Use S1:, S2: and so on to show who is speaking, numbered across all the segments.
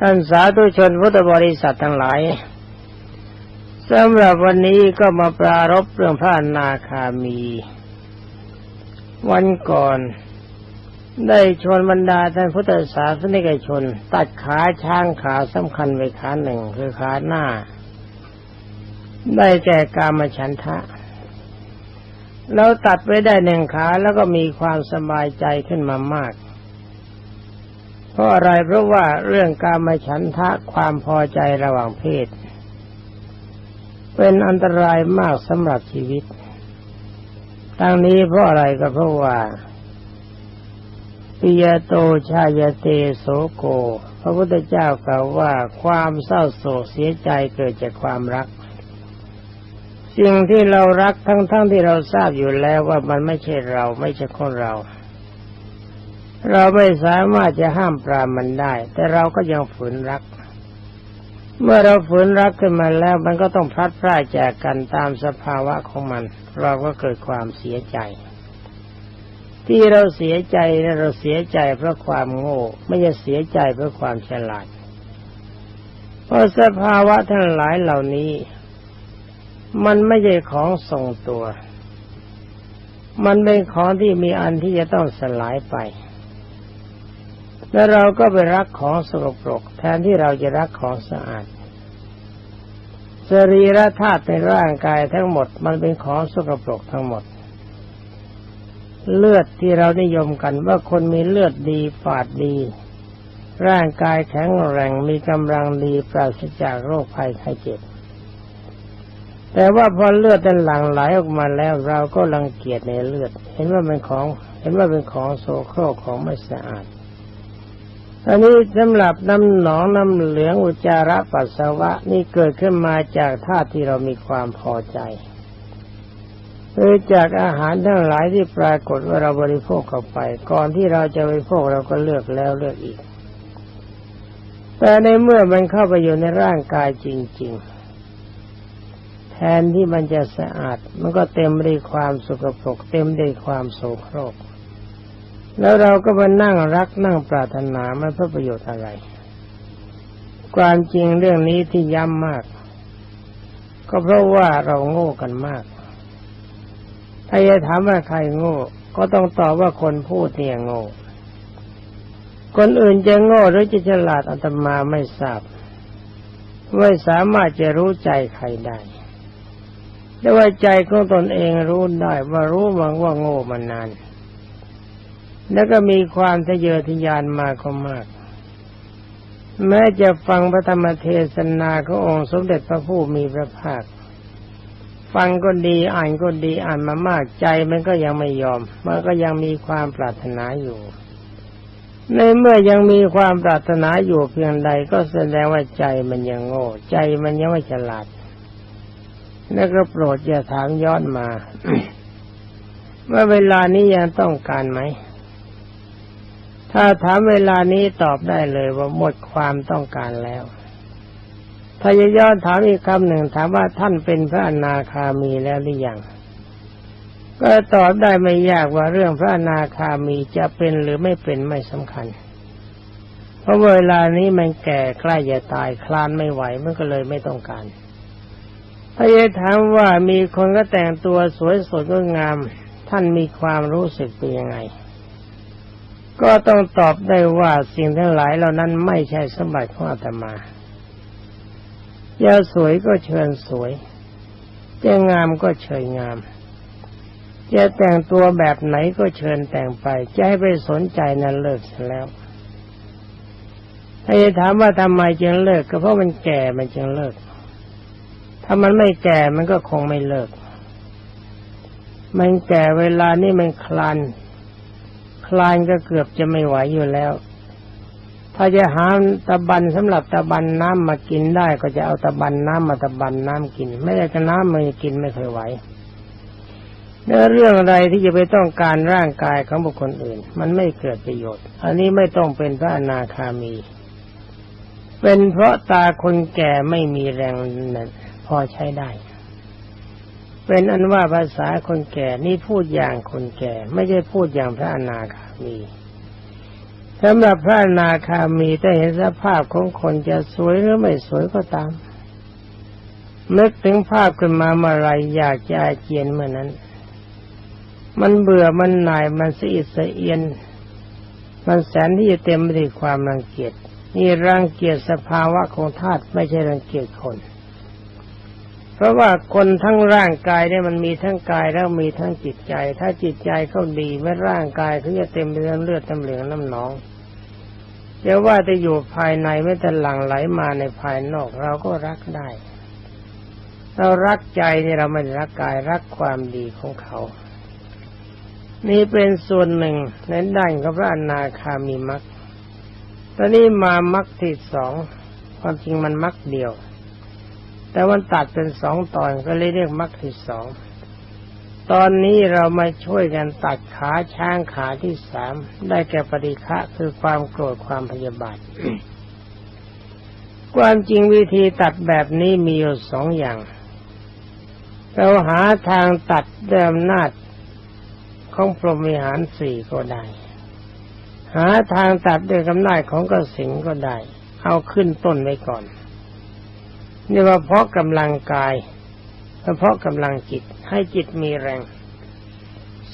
S1: ท่านสาธุชนพุทธบริษัททั้งหลายสำหรับวันนี้ก็มาปรารบเรื่องพระนาคามี วันก่อน ได้ชวนบรรดาท่านพุทธศาสนิกชน ตัดขาช้างขาสำคัญไปขาหนึ่งคือขาหน้า ได้แก่กามฉันทะแล้วตัดไปได้หนึ่งขาแล้วก็มีความสบายใจขึ้นมามาก เพราะอะไรเพราะว่าเรื่องการมาฉันทะความพอใจระหว่างเพศ เป็นอันตรายมากสำหรับชีวิตทั้งนี้เพราะอะไรก็เพราะว่าปิยโตชายเตโสโก พระพุทธเจ้ากล่าวว่าความเศร้าโศกเสียใจเกิดจากความรัก สิ่งที่เรารักทั้งๆทที่เราทราบอยู่แล้วว่ามันไม่ใช่เราไม่ใช่คนเรา เราไม่สามารถจะห้ามปรามมันได้ แต่เราก็ยังฝืนรัก เมื่อเราฝืนรักขึ้นมาแล้ว มันก็ต้องพลัดพรากจากกันตามสภาวะของมัน เราก็เกิดความเสียใจ ที่เราเสียใจเราเสียใจเพราะความโง่ ไม่ใช่เสียใจเพราะความฉลาด เพราะสภาวะทั้งหลายเหล่านี้ มันไม่ใช่ของทรงตัว มันเป็นของที่มีอันที่จะต้องสลายไป แล้วเราก็ไปรักของสกปรก แทนที่เราจะรักของสะอาดสรีระธาตุในร่างกายทั้งหมด มันเป็นของสกปรกทั้งหมด เลือดที่เรานิยมกันว่าคนมีเลือดดีฝาดดี ร่างกายแข็งแรงมีกำลังดีปราศจากโรคภัยไข้เจ็บ แต่ว่าพอเลือดนั้นหลั่งไหลออกมาแล้วเราก็รังเกียจในเลือด เห็นว่าเป็นของ เห็นว่าเป็นของโสโครกของไม่สะอาด อันนี้สำหรับน้ำหนองน้ำเหลืองอุจจาระปัสสาวะนี่เกิดขึ้นมาจากธาตุที่เรามีความพอใจหรือจากอาหารทั้งหลายที่ปรากฏว่าเราบริโภคเข้าไป ก่อนที่เราจะบริโภคเราก็เลือกแล้วเลือกอีก แต่ในเมื่อมันเข้าไปอยู่ในร่างกายจริง ๆ แทนที่มันจะสะอาด มันก็เต็มด้วยความสกปรกเต็มด้วยความโสโครก แล้วเราก็มานั่งรักนั่งปรารถนามันเพื่อประโยชน์อะไร ความจริงเรื่องนี้ที่ย้ำมาก ก็เพราะว่าเราโง่กันมาก ถ้าจะถามว่าใครโง่ ก็ต้องตอบว่าคนพูดเนี่ยโง่ คนอื่นจะโง่หรือจะฉลาดอาตมาไม่ทราบไม่สามารถจะรู้ใจใครได้แต่ว่าใจของตนเองรู้ได้ว่ารู้วังว่าโง่มานาน แล้วก็มีความทะเยอทะยานมาก็มาก แม้จะฟังพระธรรมเทศนาขององค์สมเด็จพระผู้มีพระภาค ฟังก็ดีอ่านก็ดีอ่านมามากใจมันก็ยังไม่ยอม มันก็ยังมีความปรารถนาอยู่ ในเมื่อยังมีความปรารถนาอยู่เพียงใดก็แสดงว่าใจมันยังโง่ ใจมันยังไม่ฉลาดแล้วก็โปรดอย่าถามย้อนมา ว่าเวลานี้ยังต้องการไหม ถ้าถามเวลานี้ตอบได้เลยว่าหมดความต้องการแล้ว ถ้าจะย้อนถามอีกคำหนึ่งถามว่าท่านเป็นพระอนาคามีแล้วหรือยัง ก็ตอบได้ไม่ยากว่าเรื่องพระอนาคามีจะเป็นหรือไม่เป็นไม่สำคัญ เพราะเวลานี้มันแก่ใกล้จะตายคลานไม่ไหวมันก็เลยไม่ต้องการถ้าจะถามว่ามีคนก็แต่งตัวสวยสดงดงาม ท่านมีความรู้สึกเป็นยังไง ก็ต้องตอบได้ว่าสิ่งทั้งหลายเหล่านั้นไม่ใช่สมบัติของอาตมาจะสวยก็เชิญสวยจะงามก็เชิญงามจะแต่งตัวแบบไหนก็เชิญแต่งไปจะให้ไปสนใจนั้นเลิกแล้วถ้าจะถามว่าทำไมจึงเลิก ก็เพราะมันแก่มันจึงเลิก ถ้ามันไม่แก่มันก็คงไม่เลิก มันแก่เวลานี่มันคลาน คลานก็เกือบจะไม่ไหวอยู่แล้ว ถ้าจะหาตะบันสำหรับตะบันน้ำมากินได้ก็จะเอาตะบันน้ำมาตะบันน้ำกิน ไม่ได้ก็น้ำมันกินไม่เคยไหวเนื้อเรื่องอะไรที่จะไปต้องการร่างกายของบุคคลอื่น มันไม่เกิดประโยชน์ อันนี้ไม่ต้องเป็นพระอนาคามี เป็นเพราะตาคนแก่ไม่มีแรงนั้นพอใช้ได้ เป็นอันว่าภาษาคนแก่นี่พูดอย่างคนแก่ ไม่ใช่พูดอย่างพระอนาคามีสำหรับพระอนาคามีแต่เห็นสภาพของคนจะสวยหรือไม่สวยก็ตามนึกถึงภาพขึ้นมาเมื่อไรอยากจะอาเจียนเมื่อนั้น มันเบื่อมันหน่ายมันสะอิดสะเอียน มันแสนที่จะเต็มไปด้วยความรังเกียจนี่รังเกียจสภาวะของธาตุไม่ใช่รังเกียจคน เพราะว่าคนทั้งร่างกายเนี่ยมันมีทั้งกายแล้วมีทั้งจิตใจ ถ้าจิตใจเขาดีไม่ร่างกายเขาจะเต็มไปด้วยเลือดน้ำเหลืองน้ำหนองจะว่าจะอยู่ภายในไม่แต่หลั่งไหลมาในภายนอก เราก็รักได้ เรารักใจเนี่ยเราไม่รักกายรักความดีของเขา นี่เป็นส่วนหนึ่งในด้านของพระอนาคามีมรรคตอนนี้มามรรคที่สองความจริงมันมรรคเดียว แต่วันตัดเป็นสองตอนก็เลยเรียกมรรคที่สองตอนนี้เรามาช่วยกันตัดขาช้างขาที่สามได้แก่ปฏิฆะคือความโกรธความพยาบาทความจริงวิธีตัดแบบนี้มีอยู่สองอย่าง เราหาทางตัดด้วยอำนาจของพรหมิหารสี่ก็ได้ หาทางตัดด้วยอำนาจของกสิงก็ได้ เอาขึ้นต้นไว้ก่อน นี่ว่าเพราะกำลังกายเพราะกำลังจิตให้จิตมีแรง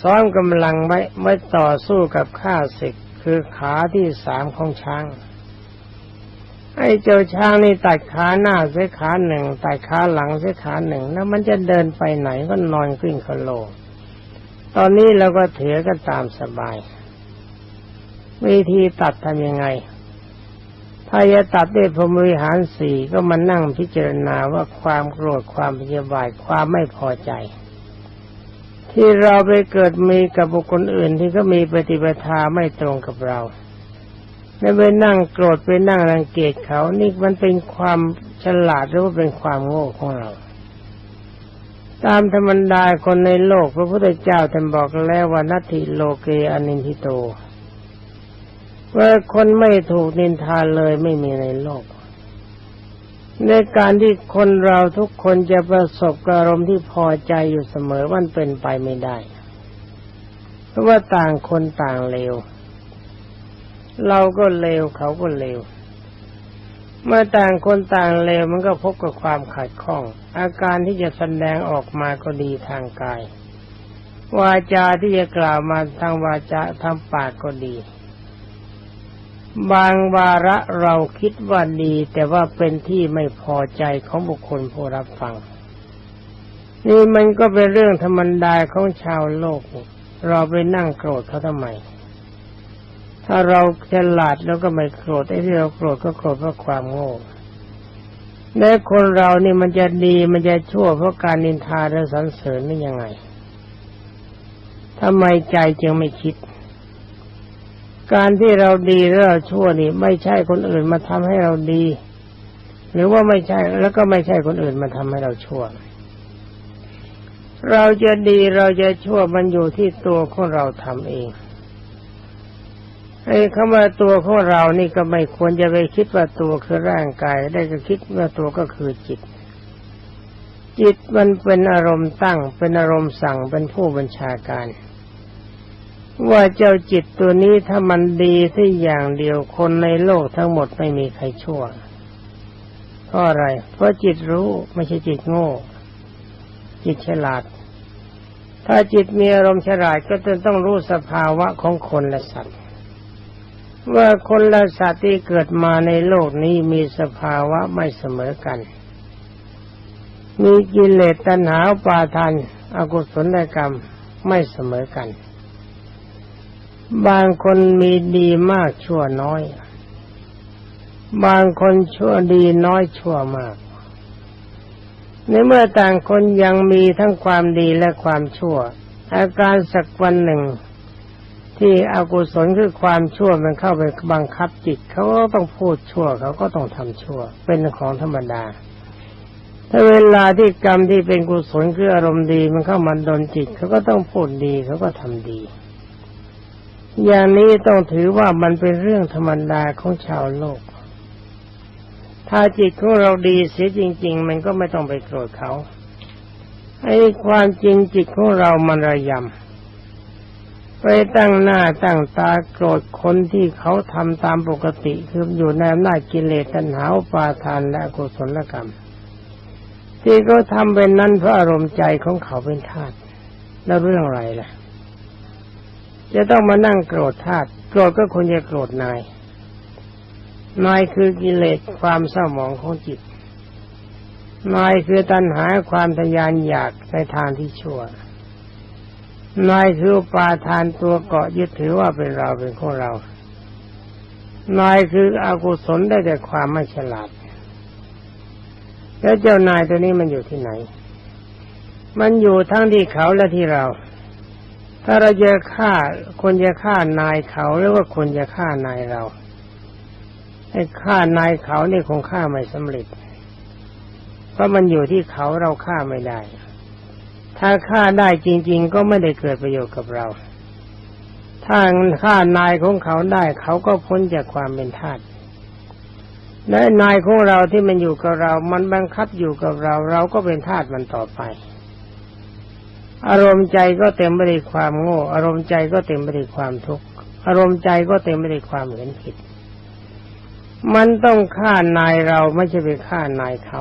S1: ซ้อมกำลังไว้ไว้ต่อสู้กับข้าศึกคือขาที่สามของช้างไอ้เจ้าช้างนี่ตัดขาหน้าเสียขาหนึ่งตัดขาหลังเสียขาหนึ่งแล้วมันจะเดินไปไหนก็นอนกลิ้งคโลตอนนี้เราก็เถือกันตามสบาย วิธีตัดทำยังไง ถ้าจะตัดด้พรมวิหารสี่ก็มานั่งพิจารณาว่าความโกรธความพยาบาทความไม่พอใจ ที่เราไปเกิดมีกับบุคคลอื่นที่ก็มีปฏิปทาไม่ตรงกับเราไม่ไปนั่งโกรธไปนั่งรังเกียจเขานี่มันเป็นความฉลาดหรือว่าเป็นความโง่ของเรา ตามธรรมดาคนในโลกพระพุทธเจ้าท่านบอกแล้วว่านัตถิโลเกอนินทิโต ว่าคนไม่ถูกนินทาเลยไม่มีในโลก ในการที่คนเราทุกคนจะประสบอารมณ์ที่พอใจอยู่เสมอมันเป็นไปไม่ได้ เพราะว่าต่างคนต่างเลว เราก็เลวเขาก็เลว เมื่อต่างคนต่างเลวมันก็พบกับความขัดข้อง อาการที่จะแสดงออกมาก็ดีทางกาย วาจาที่จะกล่าวมาทางวาจาทางปากก็ดี บางวาระเราคิดว่าดี แต่ว่าเป็นที่ไม่พอใจของบุคคลผู้รับฟัง นี่มันก็เป็นเรื่องธรรมดาของชาวโลก เราไปนั่งโกรธเขาทำไม ถ้าเราฉลาดแล้วก็ไม่โกรธไอ้ที่เราโกรธก็โกรธเพราะความโง่และคนเรานี่มันจะดีมันจะชั่วเพราะการนินทาและสรรเสริญนี่ยังไงทำไมใจจึงไม่คิด การที่เราดีแล้วเราชั่วนี่ ไม่ใช่คนอื่นมาทำให้เราดี หรือว่าไม่ใช่แล้วก็ไม่ใช่คนอื่นมาทำให้เราชั่ว เราจะดีเราจะชั่วมันอยู่ที่ตัวของเราทำเองไอ้คำว่าตัวของเรานี่ก็ไม่ควรจะไปคิดว่าตัวคือร่างกาย ได้ก็คิดว่าตัวก็คือจิต จิตมันเป็นอารมณ์ตั้ง เป็นอารมณ์สั่งเป็นผู้บัญชาการ ว่าเจ้าจิตตัวนี้ถ้ามันดีที่อย่างเดียวคนในโลกทั้งหมดไม่มีใครชั่วเพราะอะไร เพราะจิตรู้ไม่ใช่จิตโง่ จิตฉลาด ถ้าจิตมีอารมณ์ฉลาดก็จะต้องรู้สภาวะของคนและสัตว์ว่าคนและสัตว์ที่เกิดมาในโลกนี้มีสภาวะไม่เสมอกัน มีกิเลสตัณหาปาทานอากุศลกรรมไม่เสมอกัน บางคนมีดีมากชั่วน้อย บางคนชั่วดีน้อยชั่วมาก ในเมื่อต่างคนยังมีทั้งความดีและความชั่ว อาการสักวันหนึ่ง ที่อกุศลคือความชั่วมันเข้าไปบังคับจิตเขาก็ต้องพูดชั่วเขาก็ต้องทำชั่ว เป็นของธรรมดา ถ้าเวลาที่กรรมที่เป็นกุศลคืออารมณ์ดีมันเข้ามาดนจิตเขาก็ต้องพูดดีเขาก็ทำดี อย่างนี้ต้องถือว่ามันเป็นเรื่องธรรมดาของชาวโลก ถ้าจิตของเราดีเสียจริง ๆ มันก็ไม่ต้องไปโกรธเขาไอ้ความจริงจิตของเรามันระยำไปตั้งหน้าตั้งตาโกรธคนที่เขาทำตามปกติคืออยู่ในอำนาจกิเลสตัณหาปาทานและอกุศลกรรม ที่เขาทำเป็นนั้นเพราะอารมณ์ใจของเขาเป็นธาตุแล้วเรื่องอะไรล่ะ จะต้องมานั่งโกรธธาตุโกรธก็ควรจะโกรธนาย นายคือกิเลสความเศร้าหมองของจิต นายคือตัณหาความทะยานอยากในทางที่ชั่วนายคือปาทานตัวเกาะยึดถือว่าเป็นเราเป็นของเรา นายคืออกุศลได้แต่ความไม่ฉลาด แล้วเจ้านายตัวนี้มันอยู่ที่ไหน มันอยู่ทั้งที่เขาและที่เรา ถ้าเราจะฆ่าคนจะฆ่านายเขาหรือว่าคนจะฆ่านายเราไอ้ฆ่านายเขานี่คงฆ่าไม่สำเร็จ เพราะมันอยู่ที่เขาเราฆ่าไม่ได้ ถ้าฆ่าได้จริง ๆ ก็ไม่ได้เกิดประโยชน์กับเรา ถ้าฆ่านายของเขาได้เขาก็พ้นจากความเป็นทาสและนายของเราที่มันอยู่กับเรา มันบังคับอยู่กับเรา เราก็เป็นทาสมันต่อไป อารมณ์ใจก็เต็มไปด้วยความโง่ อารมณ์ใจก็เต็มไปด้วยความทุกข์ อารมณ์ใจก็เต็มไปด้วยความเห็นผิด มันต้องฆ่านายเราไม่ใช่ไปฆ่านายเขา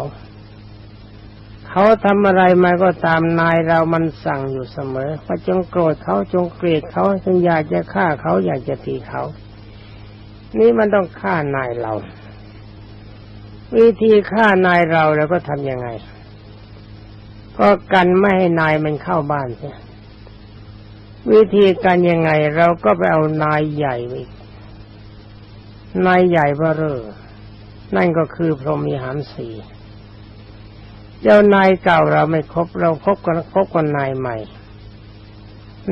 S1: เขาทำอะไรมาก็ตามนายเรามันสั่งอยู่เสมอว่าจงโกรธเขาจงเกลียดเขาจงอยากจะฆ่าเขาอยากจะตีเขา นี่มันต้องฆ่านายเรา วิธีฆ่านายเราแล้วก็ทำยังไง ก็กันไม่ให้นายมันเข้าบ้านใช่วิธีการยังไงเราก็ไปเอานายใหญ่ไปนายใหญ่เบ้อเร่อนั่นก็คือพรหมีหารสีเจ้านายเก่าเราไม่ครบเราคบกันคบกันนายใหม่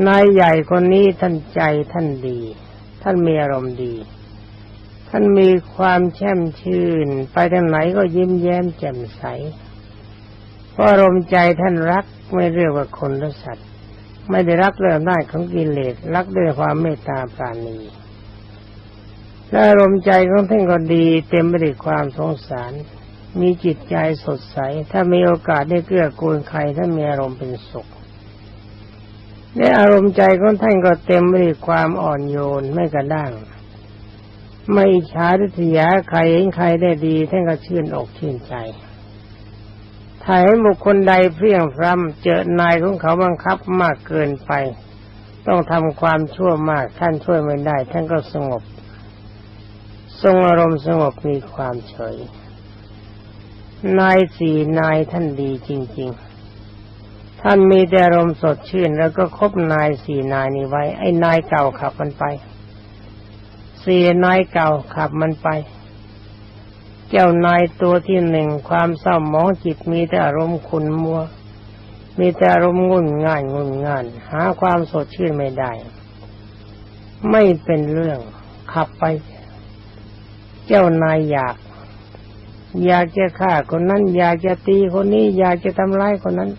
S1: นายใหญ่คนนี้ท่านใจท่านดี ท่านมีอารมณ์ดี ท่านมีความแช่มชื่น ไปทางไหนก็ยิ้มแย้มแจ่มใส เพราะอารมณ์ใจท่านรักไม่เรียกว่าคนหรือสัตว์ ไม่ได้รักเรื่องได้ของกิเลสรักด้วยความเมตตาปราณีและอารมณ์ใจของท่านก็ดี เต็มไปด้วยความสงสาร มีจิตใจสดใส ถ้ามีโอกาสได้เกื้อกูลใครท่านมีอารมณ์เป็นสุขในอารมณ์ใจของท่านก็เต็มไปด้วยความอ่อนโยนไม่กระด้างไม่อิจฉาริษยาใครเห็นใครได้ดีท่านก็ชื่นอกชื่นใจ ถ้าเห็นบุคคลใดเพียงพรำเจอนายของเขาบังคับมากเกินไป ต้องทำความชั่วมากท่านช่วยไม่ได้ ท่านก็สงบ ทรงอารมณ์สงบมีความเฉย นายสี่นายท่านดีจริง ๆ ท่านมีแต่อารมณ์สดชื่น แล้วก็คบนายสี่นายนี้ไว้ ไอ้นายเก่าขับมันไป สี่นายเก่าขับมันไป เจ้านายตัวที่หนึ่งความเศร้าหมองจิตมีแต่อารมณ์ขุนมัว มีแต่อารมณ์งุ่นง่านงุ่นง่านหาความสดชื่นไม่ได้ ไม่เป็นเรื่องขับไป เจ้านายอยาก อยากจะฆ่าคนนั้น อยากจะตีคนนี้ อยากจะทำร้ายคนนั้น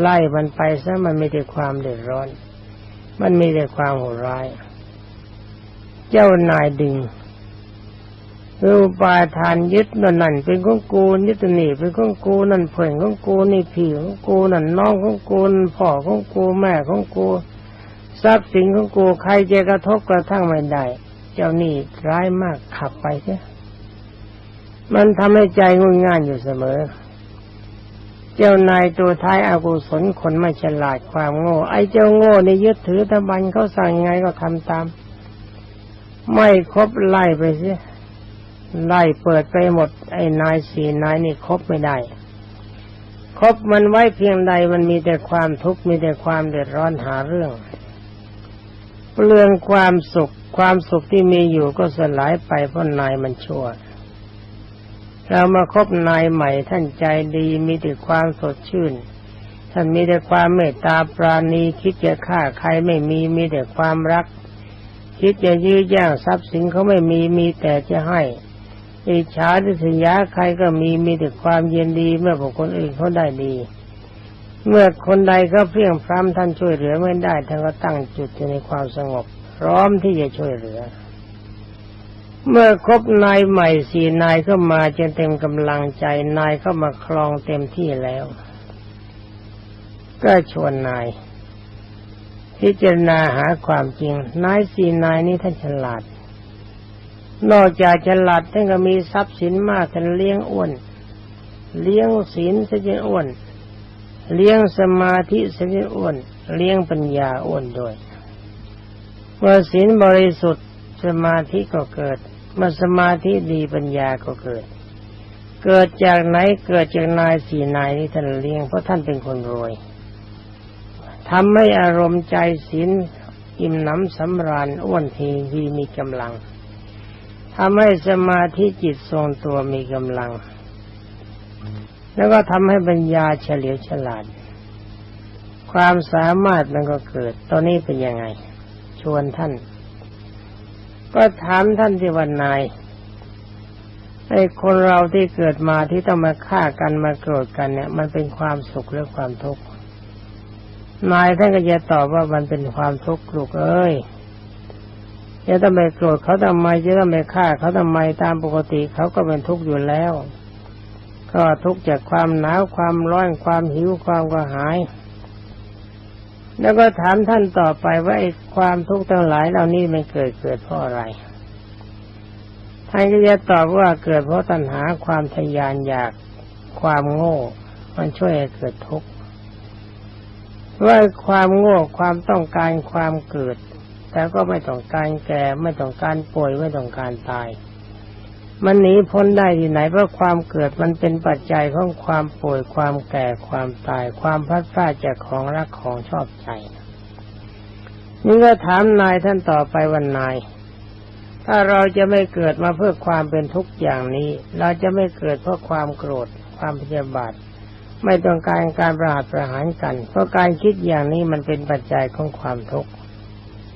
S1: ไล่มันไปซะมันไม่ได้ความเดือดร้อน มันมีแต่ความโหดร้าย เจ้านายดึง รูปาทานยึดนั่นนั่นเป็นของกูยึดนี่เป็นของกูนั่นเพื่อนของกูนี่พี่ของกูนั่นน้องของกูพ่อของกูแม่ของกูทรัพย์สินของกูใครจะกระทบกระทั่งไม่ได้ เจ้านี่ร้ายมากขับไปเสียมันทำให้ใจงุนง่านอยู่เสมอ เจ้านายตัวท้ายอากุศลคนไม่ฉลาดความโง่ ไอ้เจ้าโง่ในยึดถือตะบันเขาสั่งไงก็ทำตาม ไม่ครบไล่ไปเสีย ไล่เปิดไปหมด ไอ้นายสี่นายนี่ครบไม่ได้ครบมันไว้เพียงใดมันมีแต่ความทุกข์มีแต่ความเดือดร้อนหาเรื่อง เปลืองความสุขความสุขที่มีอยู่ก็สลายไปเพราะนายมันชั่ว เรามาคบนายใหม่ท่านใจดีมีแต่ความสดชื่น ท่านมีแต่ความเมตตาปราณีคิดจะฆ่าใครไม่มีมีแต่ความรัก คิดจะยื้อแย่งทรัพย์สินเขาไม่มีมีแต่จะให้ อิจฉาดิษยาใครก็มีมีแต่ความเย็นดีเมื่อบุคคลอื่นเขาได้ดี เมื่อคนใดก็เพียงพร้ำท่านช่วยเหลือไม่ได้ท่านก็ตั้งจุดอยู่ในความสงบ พร้อมที่จะช่วยเหลือ เมื่อครบนายใหม่สี่นายก็มาจนเต็มกำลังใจนายก็มาครองเต็มที่แล้ว ก็ชวนนาย พิจารณาหาความจริงนายสี่นายนี้ท่านฉลาด นอกจากฉลาดท่านก็มีทรัพย์สินมากท่านเลี้ยงอ้วน เลี้ยงศีลเสียอ้วน เลี้ยงสมาธิเสียอ้วน เลี้ยงปัญญาอ้วนด้วย เมื่อศีลบริสุทธิ์สมาธิก็เกิด เมื่อสมาธิดีปัญญาก็เกิด เกิดจากไหนเกิดจากนายสี่นายนี้ท่านเลี้ยงเพราะท่านเป็นคนรวยทำให้อารมณ์ใจศีลอิ่มหนำสำราญอ้วนทีวีมีกำลัง ทำให้สมาธิจิตทรงตัวมีกำลัง แล้วก็ทำให้ปัญญาเฉลียวฉลาด ความสามารถมันก็เกิด ตอนนี้เป็นยังไง ชวนท่าน ก็ถามท่านที่วันนายไอ้คนเราที่เกิดมาที่ต้องมาฆ่ากันมาโกรธกันเนี่ย มันเป็นความสุขหรือความทุกข์นายท่านก็จะตอบว่ามันเป็นความทุกข์ลูกเอ้ย จะต้องไปโกรธเขาทำไมจะต้องไปฆ่าเขาทำไมตามปกติเขาก็เป็นทุกข์อยู่แล้ว ก็ทุกข์จากความหนาวความร้อนความหิวความกระหาย แล้วก็ถามท่านต่อไปว่าไอ้ความทุกข์ทั้งหลายเหล่านี้มันเกิดเกิดเพราะอะไรท่านก็จะตอบว่าเกิดเพราะตัณหาความทยานอยากความโง่ มันช่วยให้เกิดทุกข์ว่าความโง่ความต้องการความเกิด แต่ก็ไม่ต้องการแก่ไม่ต้องการป่วยไม่ต้องการตาย มันหนีพ้นได้ที่ไหนเพราะความเกิดมันเป็นปัจจัยของความป่วยความแก่ความตาย ความพัดพลาดจากของรักของชอบใจนี่ก็ถามนายท่านต่อไปวันนาย ถ้าเราจะไม่เกิดมาเพื่อความเป็นทุกข์อย่างนี้ เราจะไม่เกิดเพราะความโกรธ ความพยาบาทไม่ต้องการการประหารประหารกัน เพราะการคิดอย่างนี้มันเป็นปัจจัยของความทุกข์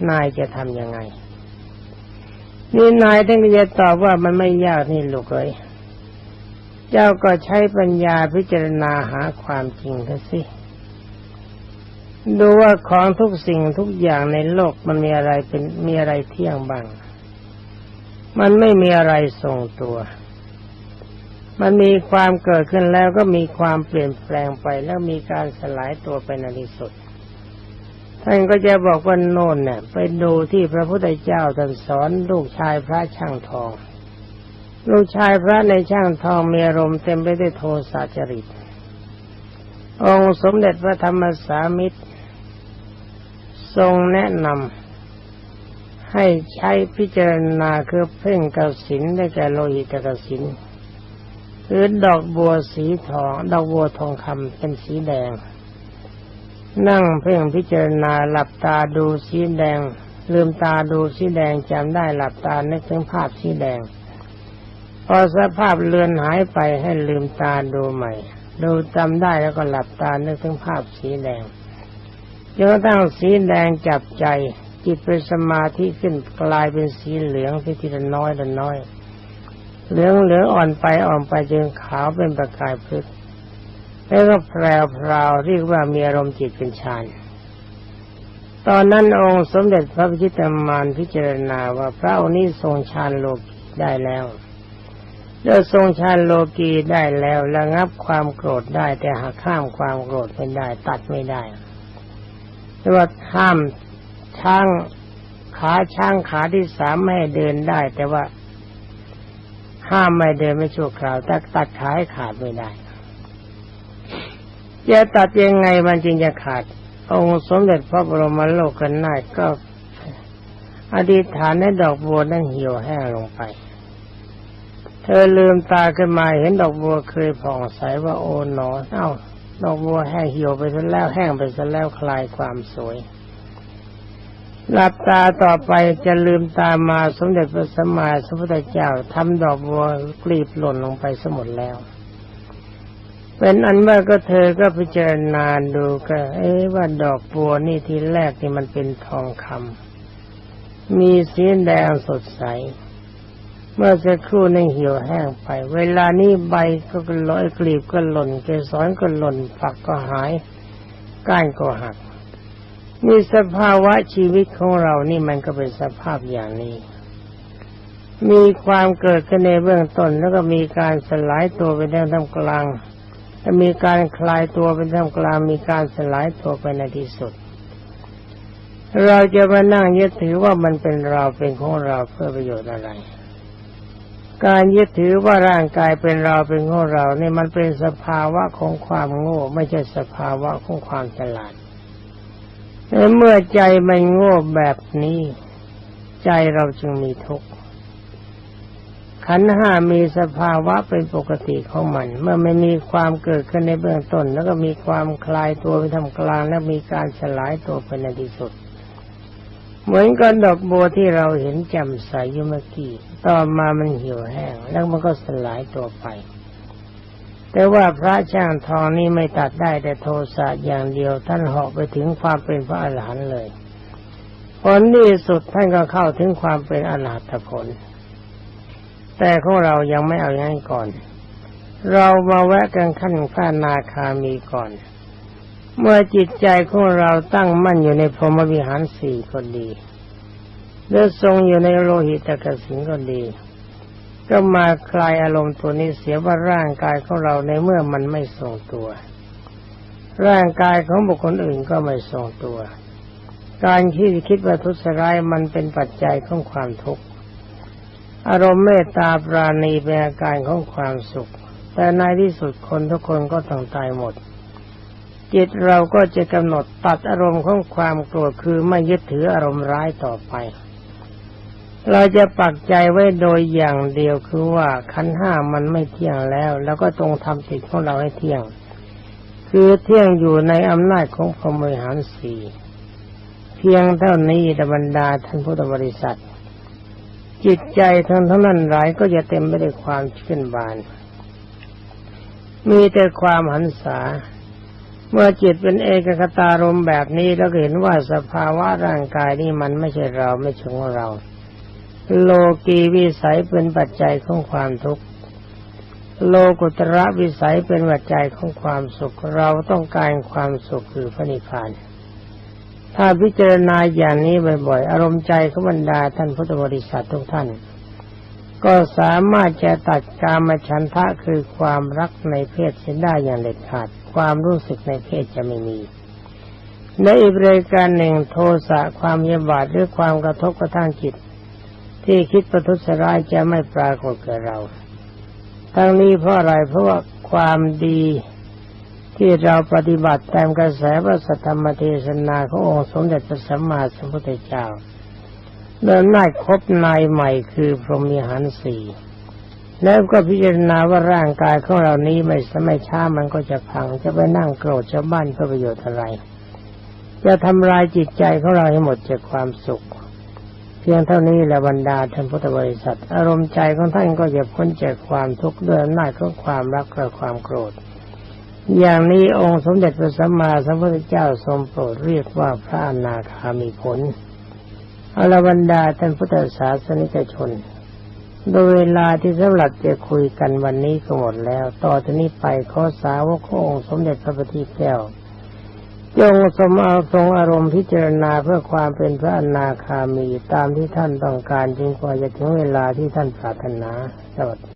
S1: นายจะทำยังไง นี่นายท่านก็จะตอบว่ามันไม่ยากนี่ลูกเอ้ยเจ้าก็ใช้ปัญญาพิจารณาหาความจริงเถอะสิ ดูว่าของทุกสิ่งทุกอย่างในโลกมันมีอะไรเป็นมีอะไรเที่ยงบ้าง มันไม่มีอะไรทรงตัว มันมีความเกิดขึ้นแล้วก็มีความเปลี่ยนแปลงไปแล้วมีการสลายตัวไปในที่สุด ท่านก็จะบอกว่าโน่นเนี่ยไปดูที่พระพุทธเจ้าท่านสอนลูกชายพระช่างทอง ลูกชายพระในช่างทองมีอารมณ์เต็มไปด้วยโทสะจริต องค์สมเด็จพระธรรมสามิตร ทรงแนะนำให้ใช้พิจารณาคือเพ่งกสินได้แก่โลหิตกสินหรือดอกบัวสีทอง ดอกบัวทองคำเป็นสีแดง นั่งเพ่งพิจารณาหลับตาดูสีแดง ลืมตาดูสีแดงจำได้หลับตานึกถึงภาพสีแดง พอสภาพเลือนหายไปให้ลืมตาดูใหม่ ดูจำได้แล้วก็หลับตานึกถึงภาพสีแดงจนกระทั่งสีแดงจับใจ จิตเป็นสมาธิขึ้นกลายเป็นสีเหลืองทีละน้อยละน้อย เหลืองเหลืองอ่อนไปอ่อนไปจนขาวเป็นประกายพลึก แล้วก็แพรวพราวเรียกว่ามีอารมณ์จิตเป็นฌานตอนนั้นองค์สมเด็จพระพิชิตมานพิจารณาว่าพระองค์นี้ทรงฌานโลกีได้แล้วเมื่อทรงฌานโลกีได้แล้วระงับความโกรธได้ แต่หากข้ามความโกรธไม่ได้ ตัดไม่ได้แต่ว่าห้ามช้างขาช้างขาที่สามไม่เดินได้ แต่ว่าห้ามไม่เดินไม่ชั่วคราวแต่ตัดขาให้ขาดไม่ได้ จะตัดยังไงมันจึงจะขาด องค์สมเด็จพระบรมโลกกันนาก็ อธิษฐานให้ดอกบัวนั้นเหี่ยวแห้งลงไป เธอลืมตาขึ้นมาเห็นดอกบัวเคยผ่องใสว่าโอ๋หนอเอ้าดอกบัวแห้งเหี่ยวไปซะแล้วแห้งไปซะแล้วคลายความสวยหลับตาต่อไปจะลืมตามาสมเด็จพระสัมมาสัมพุทธเจ้าทำดอกบัวกลีบหล่นลงไปสมดแล้ว เป็นอันว่าก็เธอก็พิจารณาดูก็ เอ๊ว่าดอกบัวนี่ทีแรกนี่มันเป็นทองคำมีสีแดงสดใส เมื่อสักครู่นึงเหี่ยวแห้งไป เวลานี้ใบก็ลอยกลีบก็หล่นเกสรก็หล่นฝักก็หาย ก้านก็หักนี่สภาวะชีวิตของเรานี่มันก็เป็นสภาพอย่างนี้ มีความเกิดขึ้นในเบื้องต้นแล้วก็มีการสลายตัวไปในท่ามกลาง มีการคลายตัวเป็นท่ามกลางมีการสลายตัวไปในที่สุด เราจะมานั่งยึดถือว่ามันเป็นเราเป็นของเราเพื่อประโยชน์อะไร การยึดถือว่าร่างกายเป็นเราเป็นของเราเนี่ยมันเป็นสภาวะของความโง่ ไม่ใช่สภาวะของความฉลาดเมื่อใจมันโง่แบบนี้ ใจเราจึงมีทุกข์ ขันห้ามีสภาวะเป็นปกติของมัน เมื่อไม่มีความเกิดขึ้นในเบื้องต้น แล้วก็มีความคลายตัวไปทำกลาง และมีการสลายตัวไปในที่สุด เหมือนกับดอกบัวที่เราเห็นจ่มใสอยู่เมื่อกี้ต่อมามันเหี่ยวแห้ง แล้วมันก็สลายตัวไป แต่ว่าพระช่างทองนี้ไม่ตัดได้แต่โทสะอย่างเดียว ท่านเหาะไปถึงความเป็นพระอรหันต์เลยผลที่สุดท่านก็เข้าถึงความเป็นอรหัตผล แต่ของเรายังไม่เอาอย่างนั้นก่อน เรามาแวะกันขั้นข้านาคามีก่อน เมื่อจิตใจของเราตั้งมั่นอยู่ในพรหมวิหารสี่ก็ดีหรือทรงอยู่ในโลหิตกสิงก็ดี ก็มาคลายอารมณ์ตัวนี้เสียว่าร่างกายของเราในเมื่อมันไม่ทรงตัว ร่างกายของบุคคลอื่นก็ไม่ทรงตัว การคิดคิดว่าทุสร้ายมันเป็นปัจจัยของความทุกข์ อารมณ์เมตตาปราณีเป็นอาการของความสุข แต่ในที่สุดคนทุกคนก็ต้องตายหมด จิตเราก็จะกำหนดตัดอารมณ์ของความโกรธคือไม่ยึดถืออารมณ์ร้ายต่อไป เราจะปักใจไว้โดยอย่างเดียวคือว่าขันห้ามันไม่เที่ยงแล้ว แล้วก็ตรงทำจิตของเราให้เที่ยง คือเที่ยงอยู่ในอำนาจของพรหมวิหารสี่เพียงเท่านี้ธรรดาท่านพุทธบริษัท จิตใจทั้งทั้งนั้นหลายก็จะเต็มไปด้วยความชื่นบาน มีแต่ความหันษา เมื่อจิตเป็นเอกคตารมแบบนี้แล้วเห็นว่าสภาวะร่างกายนี่มันไม่ใช่เราไม่ใช่ของเรา โลกีวิสัยเป็นปัจจัยของความทุกข์โลกุตระวิสัยเป็นปัจจัยของความสุข เราต้องการความสุขคือพระนิพพาน ถ้าพิจารณาอย่างนี้บ่อยๆ อารมณ์ใจขบรรดาท่านพุทธบริษัททุกท่าน ก็สามารถจะตัดกามฉันทะคือความรักในเพศเสียได้อย่างเด็ดขาด ความรู้สึกในเพศจะไม่มีในอีกรายการหนึ่งโทสะความเยียบาดหรือความกระทบกระทั่งจิต ที่คิดประทุษร้ายจะไม่ปรากฏแก่เรา ทั้งนี้เพราะอะไรเพราะว่าความดี ที่เราปฏิบัติตามกระแสพระสัทธรรมเทศนาขององค์สมเด็จพระสัมมาสัมพุทธเจ้าเดินหน้าครบนายใหม่คือพรหมีหารสี่แล้วก็พิจารณาว่าร่างกายของเรานี้ไม่สมัยช้ามันก็จะพังจะไปนั่งโกรธชาวบ้านเพื่อประโยชน์อะไร จะทำลายจิตใจของเราให้หมดจากความสุข เพียงเท่านี้แหละบรรดาท่านพุทธบริษัท อารมณ์ใจของท่านก็จะพ้นจากความทุกข์ด้วยอำนาจของความรักและความโกรธ อย่างนี้องค์สมเด็จพระสัมมาสัมพุทธเจ้าทรงโปรดเรียกว่าพระอนาคามีผลอรบรรดาท่านพุทธศาสนิกชน โดยเวลาที่สำหรับจะคุยกันวันนี้ก็หมดแล้ว ต่อจากนี้ไปขอสาวกขององค์สมเด็จพระบัณฑิตแก้วจงสมเอาทรงอารมณ์พิจารณาเพื่อความเป็นพระอนาคามีตามที่ท่านต้องการจึงกว่าจะถึงเวลาที่ท่านปรารถนาสวัสดี